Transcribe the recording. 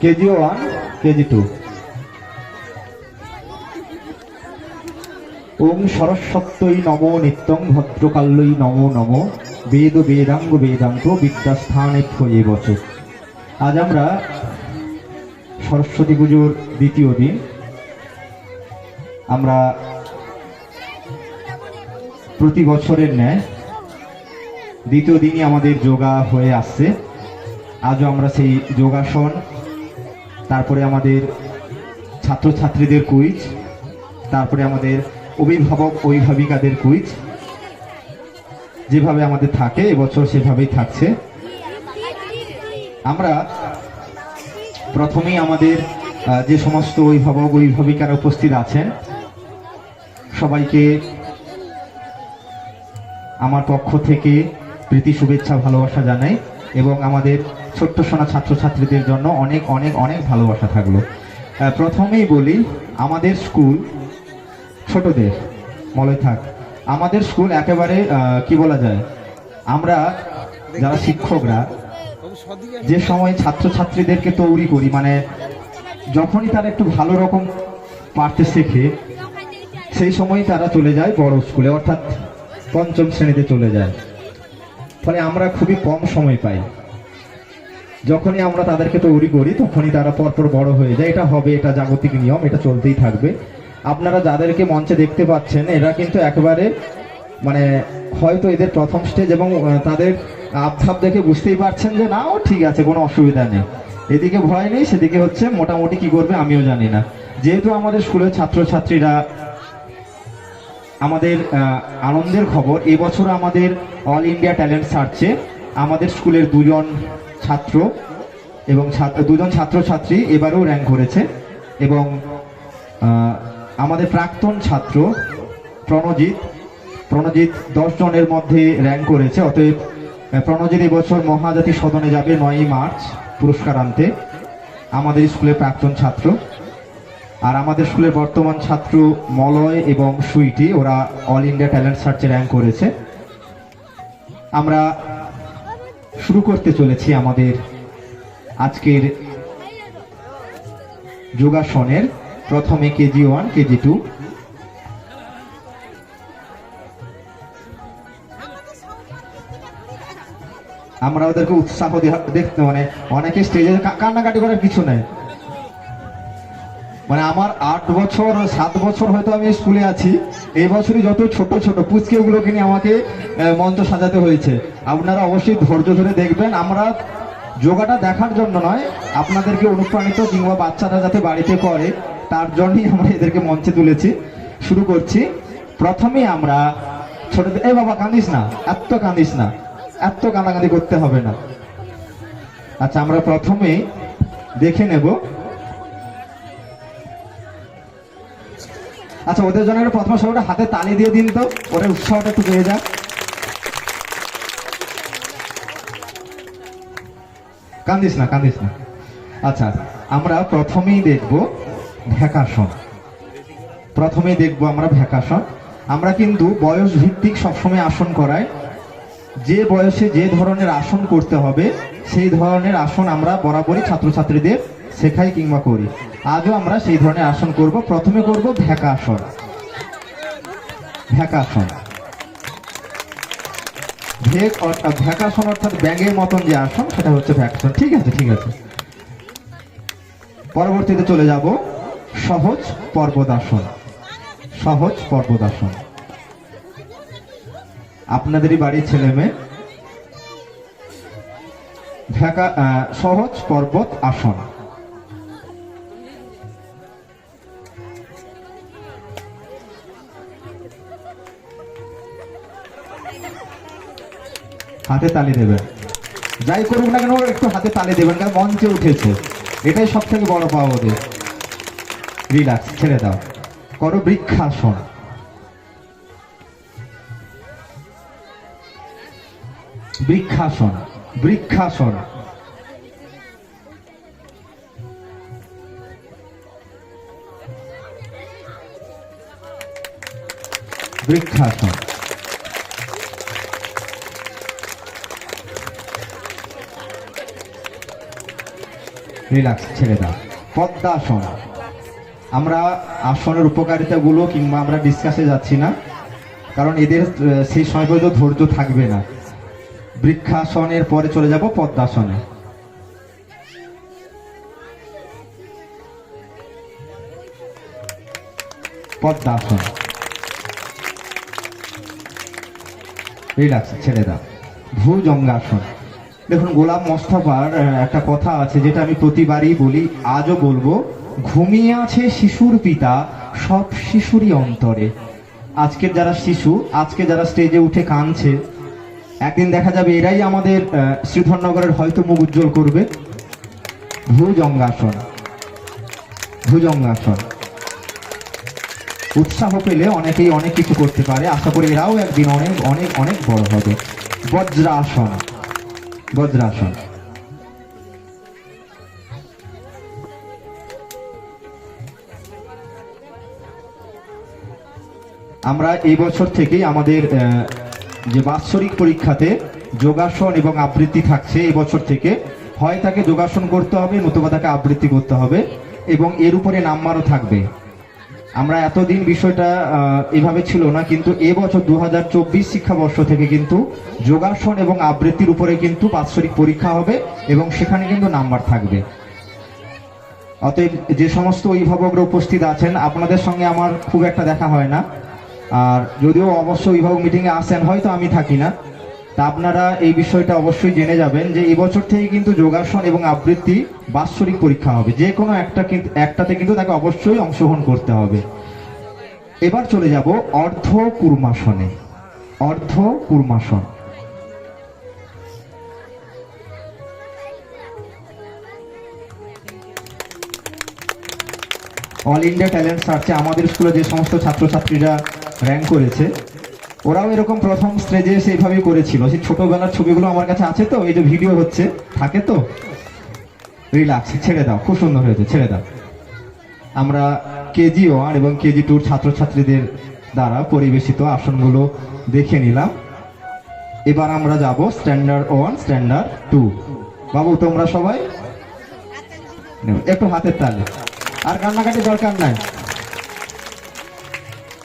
KG one, KG two. ওম সরস্বত্যই নম নিত্যং ভদ্রকাল্যই নম নম বেদ বেদাঙ্গ বেদান্ত বিদ্যাস্থানে হয়ে বচ আজ আমরা সরস্বতী পুজোর দ্বিতীয় দিন। আমরা প্রতি বছরের ন্যায় দ্বিতীয় দিনই আমাদের যোগা হয়ে আসছে। আজও আমরা সেই যোগাসন তারপরে আমাদের ছাত্রছাত্রীদের কুইজ, তারপরে আমাদের অভিভাবক অভিভাবিকাদের কুইজ, যেভাবে আমাদের থাকে, এবছর সেভাবেই থাকছে। আমরা প্রথমেই আমাদের যে সমস্ত অভিভাবক অভিভাবিকারা উপস্থিত আছেন, সবাইকে আমার পক্ষ থেকে প্রীতি, শুভেচ্ছা, ভালোবাসা জানাই এবং আমাদের ছোট্ট সোনা ছাত্রছাত্রীদের জন্য অনেক অনেক অনেক ভালোবাসা থাকল। প্রথমেই বলি, আমাদের স্কুল ছোটদের মলয় থাক, আমাদের স্কুল একেবারে কি বলা যায়, আমরা যারা শিক্ষকরা, যে সময় ছাত্রছাত্রীদেরকে তৈরি করি মানে যখনই তারা একটু ভালো রকম পারতে শেখে, সেই সময় তারা চলে যায় বড় স্কুলে, অর্থাৎ পঞ্চম শ্রেণীতে চলে যায়। ফলে আমরা খুবই কম সময় পাই। যখনই আমরা তাদেরকে তৈরি করি, তখনই তারা পরপর বড় হয়ে যায়। এটা হবে, এটা জাগতিক নিয়ম, এটা চলতেই থাকবে। আপনারা যাদেরকে মঞ্চে দেখতে পাচ্ছেন, এরা কিন্তু একেবারে মানে হয়তো এদের প্রথম স্টেজ এবং তাদের আবধাব দেখে বুঝতেই পারছেন যে না ও ঠিক আছে, কোনো অসুবিধা নেই। এদিকে ভয় নেই, সেদিকে হচ্ছে, মোটামুটি কি করবে, আমিও জানি না। যেহেতু আমাদের স্কুলের ছাত্রছাত্রীরা আমাদের আনন্দের খবর এবছর আমাদের অল ইন্ডিয়া ট্যালেন্ট সার্চে আমাদের স্কুলের দুজন ছাত্র এবং ছাত্র, দুজন ছাত্রছাত্রী এবারেও র্যাঙ্ক করেছে। এবং আমাদের প্রাক্তন ছাত্র প্রণজিৎ প্রণজিৎ দশ জনের মধ্যে র্যাঙ্ক করেছে। অতএব প্রণজিৎ এবছর মহাজাতি সদনে যাবে নয়ই মার্চ পুরস্কার আনতে। আমাদের স্কুলের প্রাক্তন ছাত্র। আর আমাদের স্কুলের বর্তমান ছাত্র মলয় এবং সুইটি, ওরা অল ইন্ডিয়া ট্যালেন্ট সার্চে র্যাঙ্ক করেছে। আমরা শুরু করতে চলেছি আমাদের আজকের যোগাসনের। প্রথমে কেজি ওয়ান কেজি টু আমরা ওদেরকে উৎসাহ দেখতে মানে অনেকে স্টেজে কান্নাকাটি করার কিছু নেই। মানে আমার আট বছর, সাত বছর হয়তো আমি স্কুলে আছি। এই বছরই যত ছোট ছোট পুচকে গুলোকে নিয়ে আমাকে মঞ্চ সাজাতে হয়েছে। আপনারা অবশ্যই ধৈর্য ধরে দেখবেন, আমরা যোগাটা দেখার জন্য নয়, আপনাদেরকে অনুপ্রাণিত কিংবা বাচ্চারা যাতে বাড়িতে করে, তার জন্যই আমরা এদেরকে মঞ্চে তুলেছি। শুরু করছি। প্রথমে আমরা ছোট এই বাবা কাঁদিস না, এত কাঁদিস না, এত কাঁদাকাঁদি করতে হবে না। আচ্ছা আমরা প্রথমে দেখে নেব আচ্ছা ওদের জন্য একটা প্রথম সবাইটা হাতে তালি দিয়ে দিন তো। ওরা উৎসাহটা একটু পেয়ে যাক। কান্দিস না কান্দিস না। আচ্ছা আমরা প্রথমেই দেখব ভ্যাকাসন। প্রথমেই দেখব আমরা ভ্যাকাসন। আমরা কিন্তু বয়স ভিত্তিক সবসময় আসন করাই। যে বয়সে যে ধরনের আসন করতে হবে, সেই ধরনের আসন আমরা বরাবরই ছাত্রছাত্রীদের শেখাই কিংবা করি। আজও আমরা সেই ধরনের আসন করব। প্রথমে করব ভ্যাকাসন ভ্যাকাসন ভেক অর্থাৎ ভ্যাকাসন অর্থাৎ ব্যাঙের মতন যে আসন, সেটা হচ্ছে ভ্যাকাসন ঠিক আছে ঠিক আছে। পরবর্তীতে চলে যাব সহজ পর্বতাসন সহজ পর্বতাসন আপনাদেরই বাড়ির ছেলে মেয়ে। সহজ পর্বত আসন। হাতে তালি দেবেন। যাই করুক না কেন, একটু হাতে তালি দেবেন, কারণ মঞ্চে উঠেছে। এটাই সব থেকে বড় পাওয়া ওদের। রিল্যাক্স ছেড়ে দাও। করো বৃক্ষাসন। বৃক্ষাসন বৃক্ষাসন। বৃক্ষাসন। রিল্যাক্স ছেড়ে দাও। পদ্মাসন আমরা আসনের উপকারিতাগুলো কিংবা আমরা ডিসকাসে যাচ্ছি না, কারণ এদের সেই সময় পর্যন্ত ধৈর্য থাকবে না। বৃক্ষাসনের পরে চলে যাব পদ্মাসনে। পদ্মাসন। রিল্যাক্স ছেড়ে দাও। ভুজঙ্গাসন। দেখুন গোলাম মোস্তফার একটা কথা আছে যেটা আমি প্রতিবারই বলি, আজও বলব। ঘুমিয়ে আছে শিশুর পিতা, সব শিশুরই অন্তরে। আজকের যারা শিশু, আজকে যারা স্টেজে উঠে কাঁদছে, একদিন দেখা যাবে এরাই আমাদের শ্রীধরনগরের হয়তো মুখ উজ্জ্বল করবে। ভুজঙ্গাসন ভুজঙ্গাসন। উৎসাহ পেলে অনেকেই অনেক কিছু করতে পারে। আশা করি এরাও একদিন অনেক অনেক অনেক বড় হবে। বজ্রাসন। বজ্রাসন আমরা এই বছর থেকেই আমাদের যে বাৎসরিক পরীক্ষাতে যোগাসন এবং আবৃত্তি থাকছে, এই বছর থেকে। হয় তাকে যোগাসন করতে হবে, নতুবা তাকে আবৃত্তি করতে হবে, এবং এর উপরে নাম্বারও থাকবে। আমরা এতদিন বিষয়টা এভাবে ছিল না, কিন্তু এবছর দু হাজার চব্বিশ শিক্ষাবর্ষ থেকে কিন্তু যোগাসন এবং আবৃত্তির উপরে কিন্তু বাৎসরিক পরীক্ষা হবে এবং সেখানে কিন্তু নাম্বার থাকবে। অতএব যে সমস্ত অভিভাবকরা উপস্থিত আছেন, আপনাদের সঙ্গে আমার খুব একটা দেখা হয় না। আর যদিও অবশ্য অভিভাবক মিটিংয়ে আসেন, হয়তো আমি থাকি না। তা আপনারা এই বিষয়টা অবশ্যই জেনে যাবেন যে এবছর থেকে কিন্তু যোগাসন এবং আবৃত্তি বাৎসরিক পরীক্ষা হবে। যে কোনো একটা কিন্তু একটাতে কিন্তু তাকে অবশ্যই অংশগ্রহণ করতে হবে। এবার চলে যাব অর্ধ কুর্মাসনে। অর্ধ কুর্মাসন। অল ইন্ডিয়া ট্যালেন্ট সার্চে আমাদের স্কুলে যে সমস্ত ছাত্রছাত্রীরা র্যাঙ্ক করেছে ওরাও এরকম প্রথম স্টেজে এসে এইভাবেই করেছিল। সেই ছোটবেলার ছবিগুলো আমার কাছে আছে তো, এই যে ভিডিও হচ্ছে, থাকে তো? রিল্যাক্স ছেড়ে দাও, খুব সুন্দর হয়েছে, ছেড়ে দাও। আমরা কেজি ওয়ান এবং কেজি টুর ছাত্রছাত্রীদের দ্বারা পরিবেশিত আসনগুলো দেখে নিলাম। এবার আমরা যাব স্ট্যান্ডার্ড ওয়ান স্ট্যান্ডার্ড টু বাবু, তোমরা সবাই? একটু হাতের তালে। আর কান্নাকাটি দরকার নাই।